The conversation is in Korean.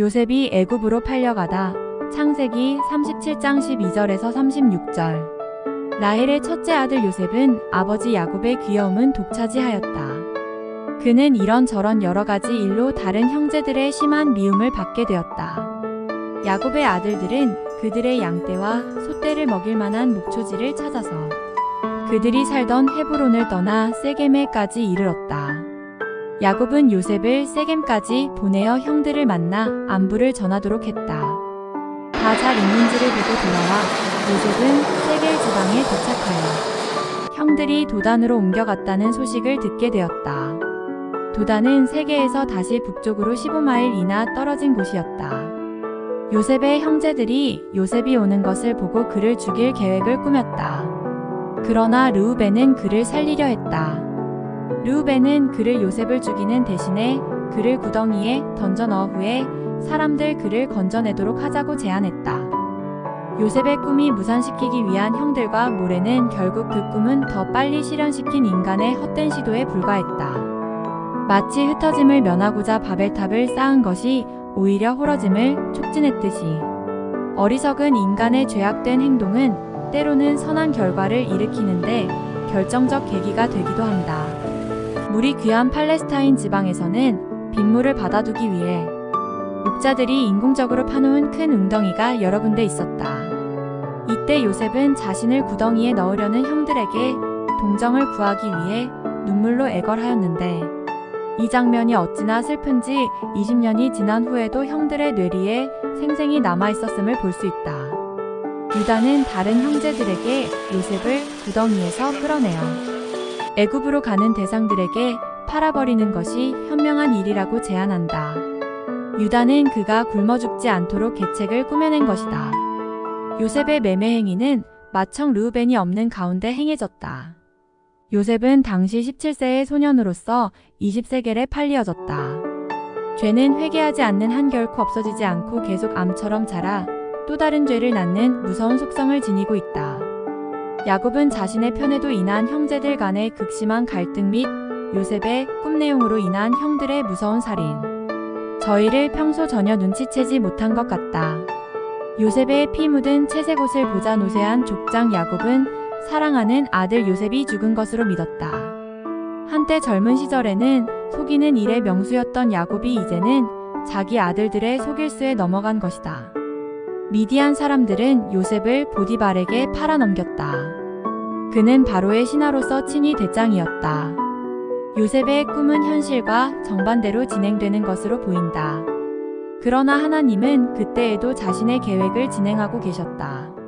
요셉이 애굽으로 팔려가다 창세기 37장 12절에서 36절 라헬의 첫째 아들 요셉은 아버지 야곱의 귀여움은 독차지하였다. 그는 이런저런 여러 가지 일로 다른 형제들의 심한 미움을 받게 되었다. 야곱의 아들들은 그들의 양떼와 소떼를 먹일 만한 목초지를 찾아서 그들이 살던 헤브론을 떠나 세겜에까지 이르렀다. 야곱은 요셉을 세겜까지 보내어 형들을 만나 안부를 전하도록 했다. 다 잘 있는지를 보고 돌아와 요셉은 세겔 지방에 도착하여 형들이 도단으로 옮겨갔다는 소식을 듣게 되었다. 도단은 세계에서 다시 북쪽으로 15마일 이나 떨어진 곳이었다. 요셉의 형제들이 요셉이 오는 것을 보고 그를 죽일 계획을 꾸몄다. 그러나 르우벤은 그를 살리려 했다. 르우벤은 그를 요셉을 죽이는 대신에 그를 구덩이에 던져 넣어 후에 사람들 그를 건져내도록 하자고 제안했다. 요셉의 꿈이 무산시키기 위한 형들과 모레는 결국 그 꿈은 더 빨리 실현시킨 인간의 헛된 시도에 불과했다. 마치 흩어짐을 면하고자 바벨탑을 쌓은 것이 오히려 홀어짐을 촉진했듯이 어리석은 인간의 죄악된 행동은 때로는 선한 결과를 일으키는데 결정적 계기가 되기도 한다. 물이 귀한 팔레스타인 지방에서는 빗물을 받아두기 위해 목자들이 인공적으로 파놓은 큰 웅덩이가 여러 군데 있었다. 이때 요셉은 자신을 구덩이에 넣으려는 형들에게 동정을 구하기 위해 눈물로 애걸하였는데 이 장면이 어찌나 슬픈지 20년이 지난 후에도 형들의 뇌리에 생생히 남아 있었음을 볼 수 있다. 유다는 다른 형제들에게 요셉을 구덩이에서 끌어내어 애굽으로 가는 대상들에게 팔아버리는 것이 현명한 일이라고 제안한다. 유다는 그가 굶어 죽지 않도록 계책을 꾸며낸 것이다. 요셉의 매매 행위는 마청 르우벤이 없는 가운데 행해졌다. 요셉은 당시 17세의 소년으로서 20세겔에 팔리어졌다. 죄는 회개하지 않는 한 결코 없어지지 않고 계속 암처럼 자라 또 다른 죄를 낳는 무서운 속성을 지니고 있다. 야곱은 자신의 편에도 인한 형제들 간의 극심한 갈등 및 요셉의 꿈 내용으로 인한 형들의 무서운 살인. 저희를 평소 전혀 눈치채지 못한 것 같다. 요셉의 피 묻은 채색 옷을 보자 노쇠한 족장 야곱은 사랑하는 아들 요셉이 죽은 것으로 믿었다. 한때 젊은 시절에는 속이는 일의 명수였던 야곱이 이제는 자기 아들들의 속일수에 넘어간 것이다. 미디안 사람들은 요셉을 보디발에게 팔아넘겼다. 그는 바로의 신하로서 친히 대장이었다. 요셉의 꿈은 현실과 정반대로 진행되는 것으로 보인다. 그러나 하나님은 그때에도 자신의 계획을 진행하고 계셨다.